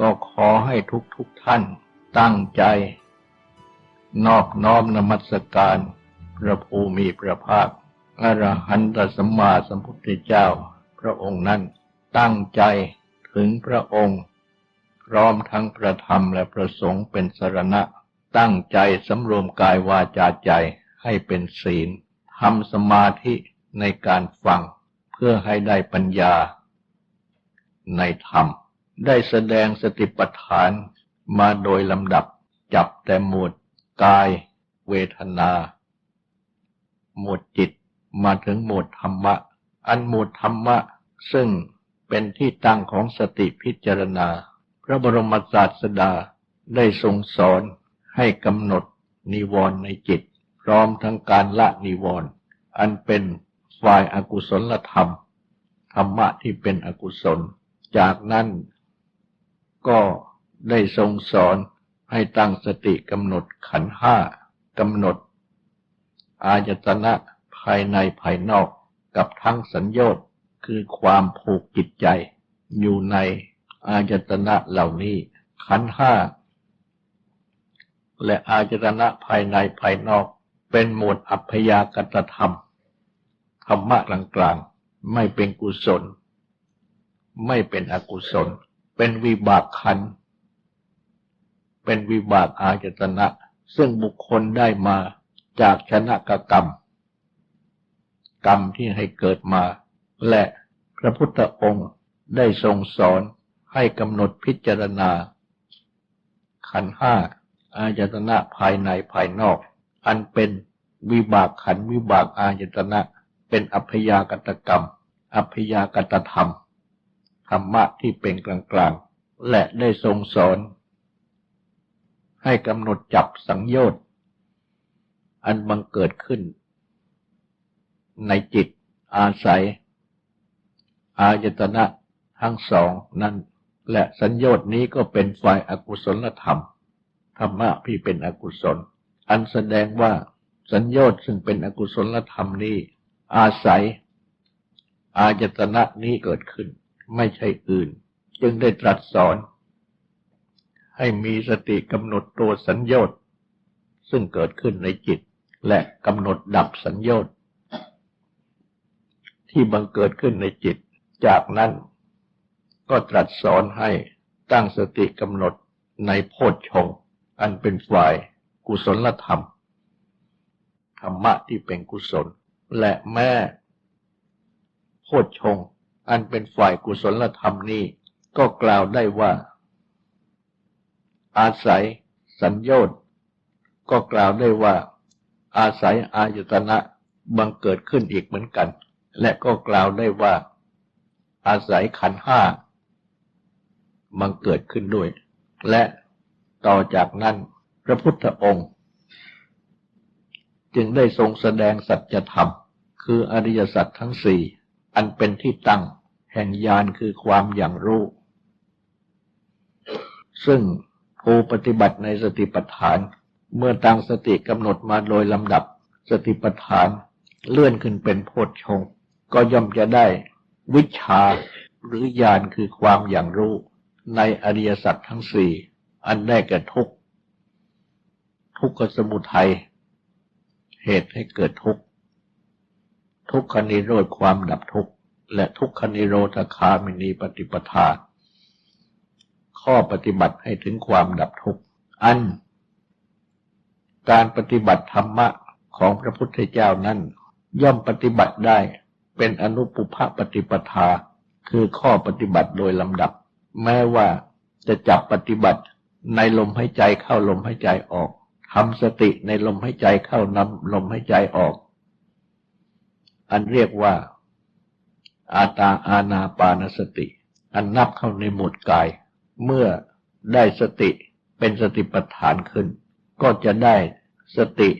ก็ขอให้ทุกทุกๆท่านตั้งใจ นอบน้อมนมัสการ พระภูมิพระภาคอรหันตสัมมาสัมพุทธเจ้า พระองค์นั้นตั้งใจถึงพระองค์ พร้อมทั้งพระธรรมและพระสงฆ์เป็นสรณะ ตั้งใจสำรวมกายวาจาใจให้เป็นศีลทำสมาธิในการฟังเพื่อให้ได้ปัญญาในธรรม ได้แสดงสติปัฏฐานมาโดยลำดับจับแต่หมวดกาย เวทนา หมวดจิตมาถึงหมวดธรรมะ อันหมวดธรรมะ ซึ่งเป็นที่ตั้งของสติพิจารณา พระบรมศาสดาได้ทรงสอนให้กำหนดนิวรณ์ในจิต พร้อมทั้งการละนิวรณ์อันเป็นฝ่ายอากุศลธรรม ธรรมะที่เป็นอกุศล จากนั้น ก็ได้ทรงสอนให้ตั้งสติกำหนดขันห้ากำหนด อายตนะภายในภายนอกกับทั้งสัญญาตคือความผูกจิตใจ อยู่ในอายตนะเหล่านี้ ขันห้า และอายตนะภายในภายนอก เป็นหมวดอัพยากตธรรม ธรรมะกลางๆ ไม่เป็นกุศล ไม่เป็นอกุศล เป็นวิบากขัน เป็นวิบากอายตนะ ซึ่งบุคคลได้มาจากชนะกกรรม กรรมที่ให้เกิดมา และพระพุทธองค์ได้ทรงสอนให้กำหนดพิจารณา ขันห้าอายตนะภายในภายนอก อันเป็นวิบากขันวิบากอายตนะ เป็นอัพยากตกรรม อัพยากตธรรม ธรรมะที่เป็นกลางๆ และได้ทรงสอน ให้กำหนดจับสังโยชน์อันบังเกิดขึ้น ในจิตอาศัย อายตนะทั้งสองนั้นและสัญญาณนี้ก็เป็นฝ่ายอากุศลธรรม ธรรมะที่เป็นอกุศล อันแสดงว่าสัญญาณซึ่งเป็นอกุศลธรรมนี้ อาศัย อายตนะนี้เกิดขึ้น ไม่ใช่อื่น จึงได้ตรัสสอน ให้มีสติกำหนดตัวสัญญาณซึ่งเกิดขึ้นในจิตและกำหนดดับสัญญาณที่บังเกิดขึ้นในจิต จากนั้นก็ตรัสสอนให้ตั้งสติกำหนดในโพชฌงค์อันเป็นฝ่ายกุศลธรรม ธรรมะที่เป็นกุศล และแม่โพชฌง อันเป็นฝ่ายกุศลธรรมนี้ ก็กล่าวได้ว่า อาศัย สัญญาณก็กล่าวได้ว่า อาศัยอายตนะบังเกิดขึ้นอีกเหมือนกัน และก็กล่าวได้ว่า อาศัยขันธ์ห้าบังเกิดขึ้นด้วย และต่อจากนั้นพระพุทธองค์ จึงได้ทรงแสดงสัจธรรม คืออริยสัจทั้งสี่อันเป็นที่ตั้ง แห่งญาณคือความอย่างรู้ ซึ่งผู้ปฏิบัติในสติปัฏฐาน เมื่อตั้งสติกำหนดมาโดยลำดับสติปัฏฐานเลื่อนขึ้นเป็นโพชฌงค์ก็ย่อมจะได้วิชาหรือญาณคือความอย่างรู้ในอริยสัจทั้งสี่อันได้แก่ทุกข์ทุกขสมุทัยเหตุให้เกิดทุกข์ทุกขนิโรธความดับทุกข์ และทุกขนิโรธคามินีปฏิปทา ข้อปฏิบัติให้ถึงความดับทุกข์ อัน การปฏิบัติธรรมะของพระพุทธเจ้านั้น ย่อมปฏิบัติได้เป็นอนุปุพปฏิปทา คือข้อปฏิบัติโดยลำดับ แม้ว่าจะจับปฏิบัติในลมหายใจเข้าลมหายใจออกทำสติในลมหายใจเข้านำลมหายใจออก อันเรียกว่า อาตาอาณาปานสติ อันนับเข้าในหมวดกาย เมื่อได้สติเป็นสติปัฏฐานขึ้น ก็จะได้สติ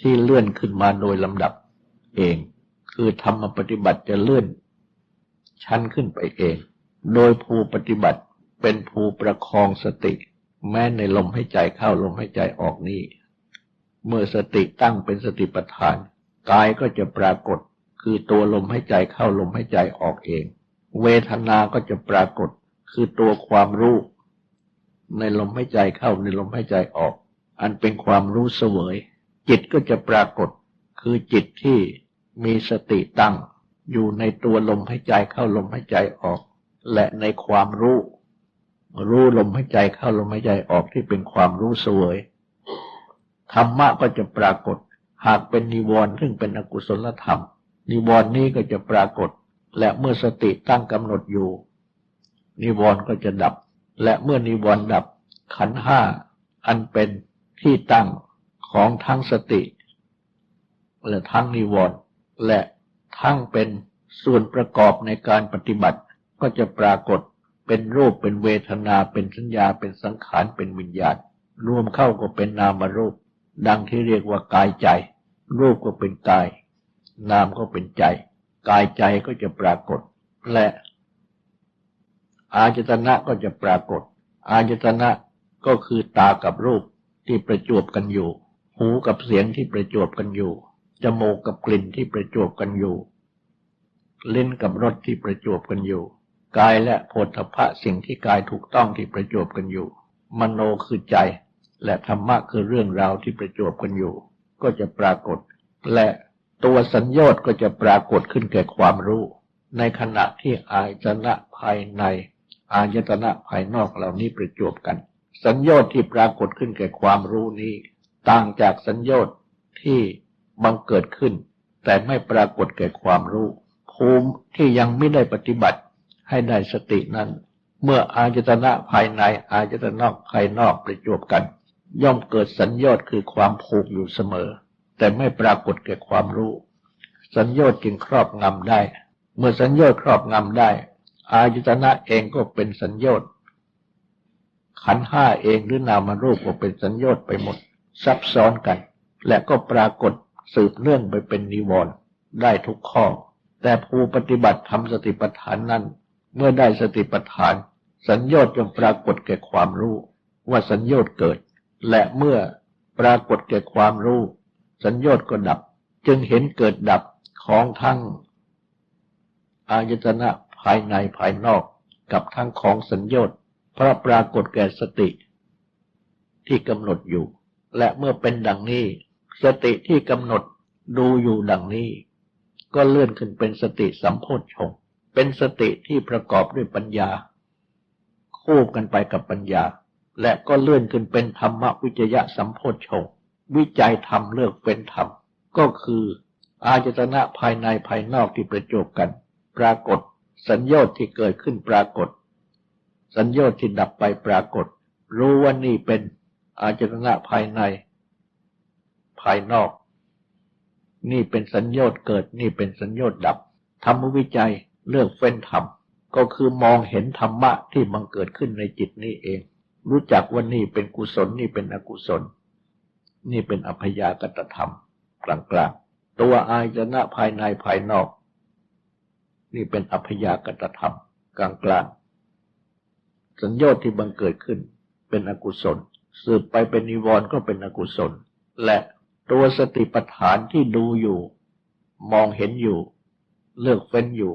ที่เลื่อนขึ้นมาโดยลำดับเอง คือธรรมปฏิบัติจะเลื่อน ชั้นขึ้นไปเอง โดยภูปฏิบัติเป็นภูประคองสติ แม้ในลมให้ใจเข้าลมให้ใจออกนี้ เมื่อสติตั้งเป็นสติปัฏฐาน กายก็จะปรากฏ คือตัวลมให้ใจเข้าลมให้ใจออกเอง เวทนาก็จะปรากฏคือตัวความรู้ในลมให้ใจเข้าในลมให้ใจออก อันเป็นความรู้เสวย จิตก็จะปรากฏ คือจิตที่มีสติตั้ง อยู่ในตัวลมให้ใจเข้าลมให้ใจออก และในความรู้ รู้ลมให้ใจเข้าลมให้ใจออกที่เป็นความรู้เสวยธรรมะก็จะปรากฏ หากเป็นนิวรณ์ซึ่งเป็นอกุศลธรรม นิวรณ์นี้ก็จะปรากฏ และเมื่อสติตั้งกำหนดอยู่ นิวรณ์ก็จะดับ และเมื่อนิวรณ์ดับขันห้าอันเป็นที่ตั้งของทั้งสติ และทั้งนิวรณ์และทั้งเป็นส่วนประกอบในการปฏิบัติก็จะปรากฏเป็นรูปเป็นเวทนาเป็นสัญญาเป็นสังขารเป็นวิญญาณ รวมเข้าก็เป็นนามรูป ดังที่เรียกว่ากายใจ รูปก็เป็นกาย นามก็เป็นใจ กายใจก็จะปรากฏ และอาจตนะก็จะปรากฏ อาจตนะก็คือตากับรูปที่ประจวบกันอยู่ หูกับเสียงที่ประจวบกันอยู่ จมูกกับกลิ่นที่ประจวบกันอยู่ ลิ้นกับรสที่ประจวบกันอยู่ กายและโพธพะสิ่งที่กายถูกต้องที่ประจวบกันอยู่ มโนคือใจ และธรรมะคือเรื่องราวที่ประจวบกันอยู่ ก็จะปรากฏ และ ตัวสัญญาตก็จะปรากฏขึ้นแก่ความรู้ ในขณะที่อายตนะภายใน อายตนะภายนอกเหล่านี้ประจวบกัน สัญญาตที่ปรากฏขึ้นแก่ความรู้นี้ ต่างจากสัญญาตที่บังเกิดขึ้น แต่ไม่ปรากฏแก่ความรู้ ภูมิที่ยังไม่ได้ปฏิบัติให้ได้สตินั้น เมื่ออายตนะภายใน อายตนะภายนอกประจวบกัน ย่อมเกิดสัญญาตคือความผูกอยู่เสมอ แต่ไม่ปรากฏแก่ความรู้ สัญญาตจึงครอบงำได้ เมื่อสัญญาตครอบงำได้ อายตนะเองก็เป็นสัญญาตขันห้าเองหรือนามรูปก็เป็นสัญญาตไปหมด ซับซ้อนกัน และก็ปรากฏสืบเนื่องไปเป็นนิวรณ์ได้ทุกข้อ แต่ผู้ปฏิบัติทำสติปัฏฐานนั้น เมื่อได้สติปัฏฐาน สัญญาตจงปรากฏแก่ความรู้ ว่าสัญญาตเกิด และเมื่อปรากฏแก่ความรู้ สัญญาตก็ดับ จึงเห็นเกิดดับของทั้งอายตนะภายในภายนอกกับทั้งของสัญญาตเพราะปรากฏแก่สติที่กำหนดอยู่ และเมื่อเป็นดังนี้ สติที่กำหนดดูอยู่ดังนี้ ก็เลื่อนขึ้นเป็นสติสัมโพชฌงเป็นสติที่ประกอบด้วยปัญญา คู่กันไปกับปัญญา และก็เลื่อนขึ้นเป็นธรรมวิจยะสัมโพชฌง วิจัยธรรมเลือกเป็นธรรม ก็คือ อาจตนะภายในภายนอกที่ประจบกัน ปรากฏ สัญญาณที่เกิดขึ้นปรากฏ สัญญาณที่ดับไปปรากฏ รู้ว่านี่เป็นอาจตนะภายใน ภายนอก นี่เป็นสัญญาณเกิด นี่เป็นสัญญาณดับธรรมวิจัยเลือกเฟ้นธรรมก็คือมองเห็นธรรมะที่บังเกิดขึ้นในจิตนี่เอง รู้จักว่านี่เป็นกุศลนี่เป็นอกุศล นี่เป็นอัพยากตธรรมกลางๆ ตัวอายตนะภายในภายนอก นี่เป็นอัพยากตธรรมกลางๆ สัญญาที่บังเกิดขึ้นเป็นอกุศล สืบไปเป็นนิวรณ์ก็เป็นอกุศล และตัวสติปัฏฐานที่ดูอยู่ มองเห็นอยู่ เลือกเฟ้นอยู่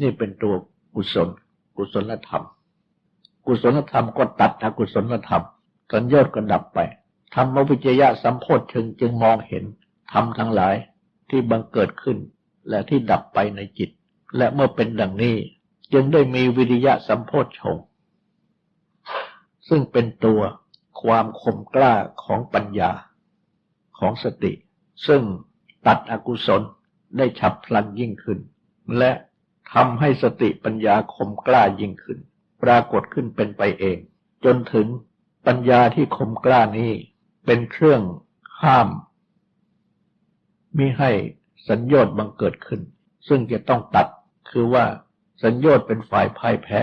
นี่เป็นตัวกุศล กุศลธรรม กุศลธรรมก็ตัดอกุศลธรรมสัญญาก็ดับไป ธรรมวิจยะสัมโพธชงจึงมองเห็นธรรมทั้งหลายที่บังเกิดขึ้น และที่ดับไปในจิต และเมื่อเป็นดังนี้ จึงได้มีวิริยะสัมโพธชง ซึ่งเป็นตัวความคมกล้าของปัญญาของสติ ซึ่งตัดอกุศลได้ฉับพลันยิ่งขึ้น และทำให้สติปัญญาคมกล้ายิ่งขึ้น ปรากฏขึ้นเป็นไปเอง จนถึงปัญญาที่คมกล้านี้ เป็นเครื่องห้ามมิให้สัญญาณบังเกิดขึ้น ซึ่งจะต้องตัดคือว่าสัญญาณเป็นฝ่ายพ่ายแพ้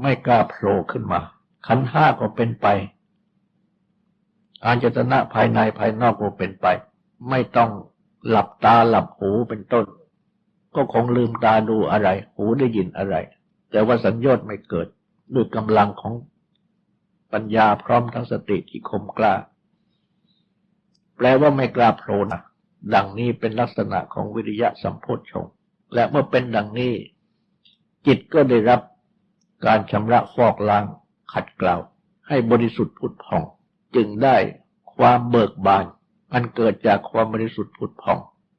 ไม่กล้าโผล่ขึ้นมา ขันห้าก็เป็นไป อาจตนะภายในภายนอกก็เป็นไป ไม่ต้องหลับตาหลับหูเป็นต้น ก็คงลืมตาดูอะไร หูได้ยินอะไร แต่ว่าสัญญาไม่เกิดด้วยกำลังของ ปัญญาพร้อมทั้งสติที่คมกล้า แปลว่าไม่กล้าโผล่นะดังนี้เป็นลักษณะของวิริยะสัมโพชฌงค์และเมื่อเป็นดังนี้ จิตก็ได้รับการชำระฟอกล้างขัดเกลาให้บริสุทธิ์ผุดผ่อง จึงได้ความเบิกบานอันเกิดจากความบริสุทธิ์ผุดผ่อง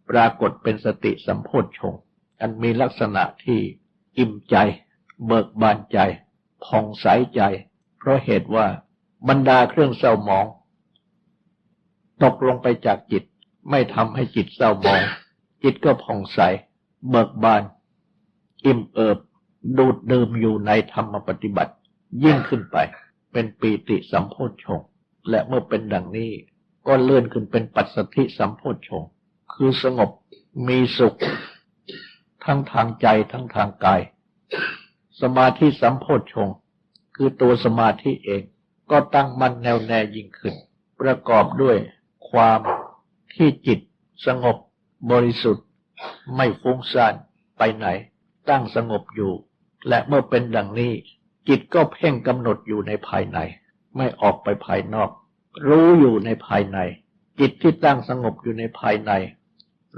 ปรากฏเป็นสติสัมโพชฌงค์อันมีลักษณะที่อิ่มใจ เบิกบานใจผ่องใสใจ ราะเหตุว่าบรรดาเครื่องเศร้าหมอง ตกลงไปจากจิตไม่ทำให้จิตเศร้าหมอง จิตก็ผ่องใส เบิกบาน อิ่มเอิบ ดูดดื่มอยู่ในธรรมปฏิบัติ ยิ่งขึ้นไป เป็นปีติสัมโพชฌงและเมื่อเป็นดังนี้ ก็เลื่อนขึ้นเป็นปัสสธิสัมโพชฌงคือสงบมีสุข ทั้งทางใจทั้งทางกาย สมาธิสัมโพชฌงค คือตัวสมาธิเอง ก็ตั้งมั่นแน่วแน่ยิ่งขึ้น ประกอบด้วยความที่จิตสงบบริสุทธิ์ ไม่ฟุ้งซ่านไปไหน ตั้งสงบอยู่ และเมื่อเป็นดังนี้ จิตก็เพ่งกำหนดอยู่ในภายใน ไม่ออกไปภายนอก รู้อยู่ในภายใน จิตที่ตั้งสงบอยู่ในภายใน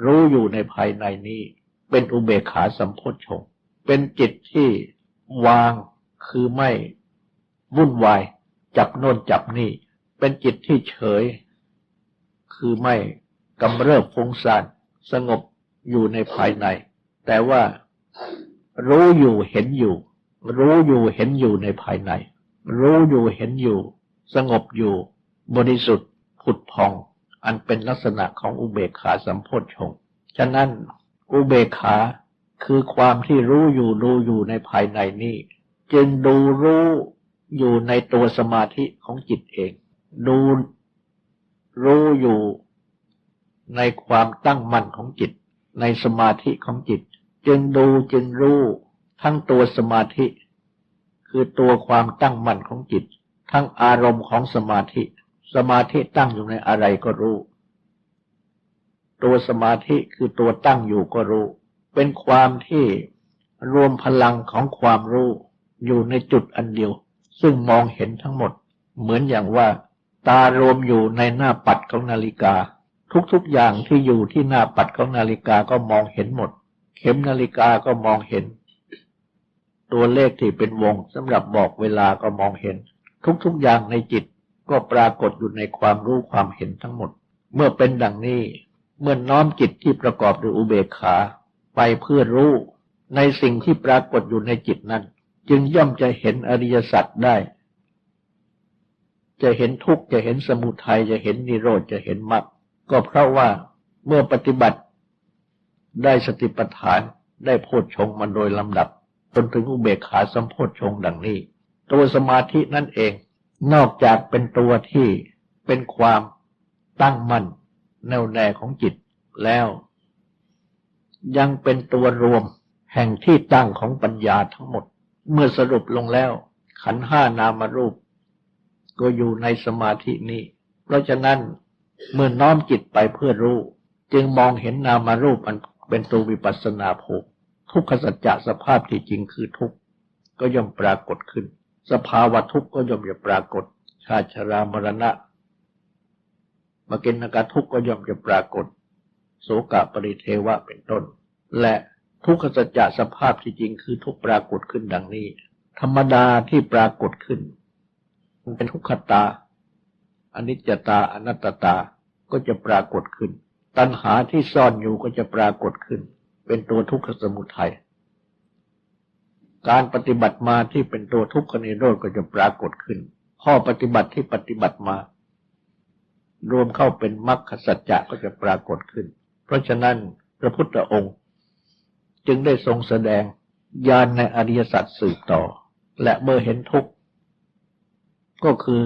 รู้อยู่ในภายในนี้ เป็นอุเบกขาสัมโพชฌงเป็นจิตที่วางคือไม่ วุ่นวาย จับโน่นจับนี่ เป็นจิตที่เฉย คือไม่กำเริบฟุ้งซ่านสงบอยู่ในภายใน แต่ว่ารู้อยู่เห็นอยู่ รู้อยู่เห็นอยู่ในภายใน รู้อยู่เห็นอยู่ สงบอยู่ บริสุทธิ์ผุดพอง อันเป็นลักษณะของอุเบกขาสัมโพชฌงฉะนั้นอุเบกขาคือความที่รู้อยู่รู้อยู่ในภายในนี้ จึงดูรู้ อยู่ในตัวสมาธิของจิตเอง ดูรู้อยู่ในความตั้งมั่นของจิต ในสมาธิของจิต จึงดูจึงรู้ทั้งตัวสมาธิ คือตัวความตั้งมั่นของจิต ทั้งอารมณ์ของสมาธิ สมาธิตั้งอยู่ในอะไรก็รู้ ตัวสมาธิคือตัวตั้งอยู่ก็รู้ เป็นความที่รวมพลังของความรู้อยู่ในจุดอันเดียว ซึ่งมองเห็นทั้งหมด เหมือนอย่างว่า ตารวมอยู่ในหน้าปัดของนาฬิกา ทุกๆอย่างที่อยู่ที่หน้าปัดของนาฬิกาก็มองเห็นหมด เข็มนาฬิกาก็มองเห็น ตัวเลขที่เป็นวงสำหรับบอกเวลาก็มองเห็น ทุกๆอย่างในจิตก็ปรากฏอยู่ในความรู้ความเห็นทั้งหมด เมื่อเป็นดังนี้ เมื่อน้อมจิตที่ประกอบด้วยอุเบกขา ไปเพื่อรู้ในสิ่งที่ปรากฏอยู่ในจิตนั้น จึงย่อมจะเห็นอริยสัจได้ จะเห็นทุกข์จะเห็นสมุทัยจะเห็นนิโรธจะเห็นมรรคก็เพราะว่าเมื่อปฏิบัติได้สติปัฏฐานได้โพชฌงมาโดยลำดับ จนถึงอุเบกขาสัมโพชฌงดังนี้ ตัวสมาธินั่นเอง นอกจากเป็นตัวที่เป็นความตั้งมั่นแน่วแน่ของจิตแล้ว ยังเป็นตัวรวมแห่งที่ตั้งของปัญญาทั้งหมด เมื่อสรุปลงแล้ว ขันห้านามารูป ก็อยู่ในสมาธินี้ เพราะฉะนั้นเมื่อน้อมจิตไปเพื่อรู้ จึงมองเห็นนามารูปมันเป็นตัววิปัสนาภูมิทุกขสัจจะสภาพที่จริงคือทุกข์ก็ย่อมปรากฏขึ้น สภาวะทุกข์ก็ย่อมจะปรากฏ ชาชรามรณะมาเกณกาทุกข์ก็ย่อมจะปรากฏ โสกะปริเทวะเป็นต้น และ ทุกขสัจจะสภาพที่จริงคือทุกปรากฏขึ้นดังนี้ ธรรมดาที่ปรากฏขึ้น มันเป็นทุกขตาอนิจจตาอนัตตาก็จะปรากฏขึ้น ตัณหาที่ซ่อนอยู่ก็จะปรากฏขึ้น เป็นตัวทุกขสมุทัยการปฏิบัติมาที่เป็นตัวทุกขนิโรธก็จะปรากฏขึ้น ข้อปฏิบัติที่ปฏิบัติมา รวมเข้าเป็นมรรคสัจจะก็จะปรากฏขึ้น เพราะฉะนั้นพระพุทธองค์ จึงได้ทรงแสดงญาณในอริยสัจสืบต่อ และเมื่อเห็นทุกข์ ก็คือ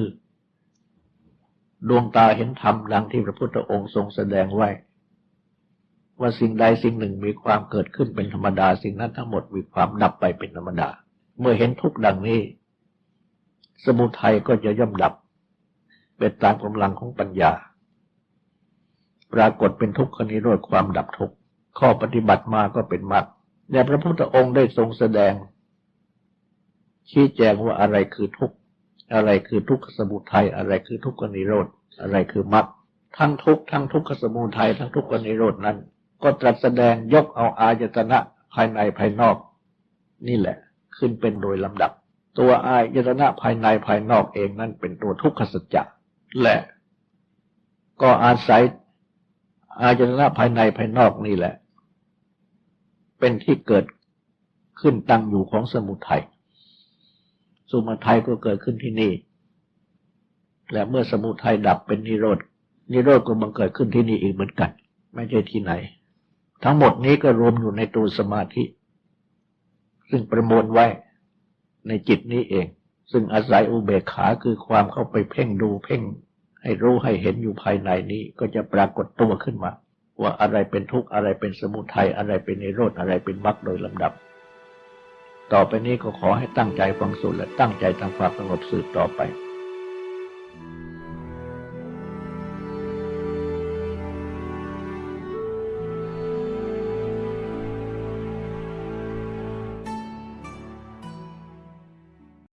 ดวงตาเห็นธรรมดังที่พระพุทธองค์ทรงแสดงไว้ ว่าสิ่งใดสิ่งหนึ่งมีความเกิดขึ้นเป็นธรรมดา สิ่งนั้นทั้งหมดมีความดับไปเป็นธรรมดา เมื่อเห็นทุกข์ดังนี้ สมุทัยก็จะย่อมดับ เป็นตามกำลังของปัญญา ปรากฏเป็นทุกขนิโรธความดับทุกข์ ข้อปฏิบัติมาก็เป็นมรรคเนี่พระพุทธองค์ได้ทรงแสดง ชี้แจงว่าอะไรคือทุกข์อะไรคือทุกขสมุทัยอะไรคือทุกขนิโรธอะไรคือมรรคทั้งทุกข์ทั้งทุกขสมุทัยทั้งทุกขนิโรธนั้น ก็ตรัสแสดงยกเอาอายตนะภายในภายนอก นี่แหละ ขึ้นเป็นโดยลำดับ ตัวอายตนะภายในภายนอกเองนั่นเป็นตัวทุกขสัจจะและก็อาศัยอายตนะภายในภายนอกนี่แหละ เป็นที่เกิดขึ้นตั้งอยู่ของสมุทัย สมุทัยก็เกิดขึ้นที่นี่ และเมื่อสมุทัยดับเป็นนิโรธ นิโรธก็บังเกิดขึ้นที่นี่อีกเหมือนกัน ไม่ใช่ที่ไหน ทั้งหมดนี้ก็รวมอยู่ในตัวสมาธิ ซึ่งประมวลไว้ในจิตนี้เอง ซึ่งอาศัยอุเบกขาคือความเข้าไปเพ่งดูเพ่งให้รู้ให้เห็นอยู่ภายในนี้ก็จะปรากฏตัวขึ้นมา ว่าอะไรเป็นทุกข์อะไรเป็นสมุทัยอะไรเป็นนิโรธอะไรเป็นมรรคโดยลำดับ ต่อไปนี้ก็ขอให้ตั้งใจฟังสูตรและตั้งใจทำความสงบสืบต่อไป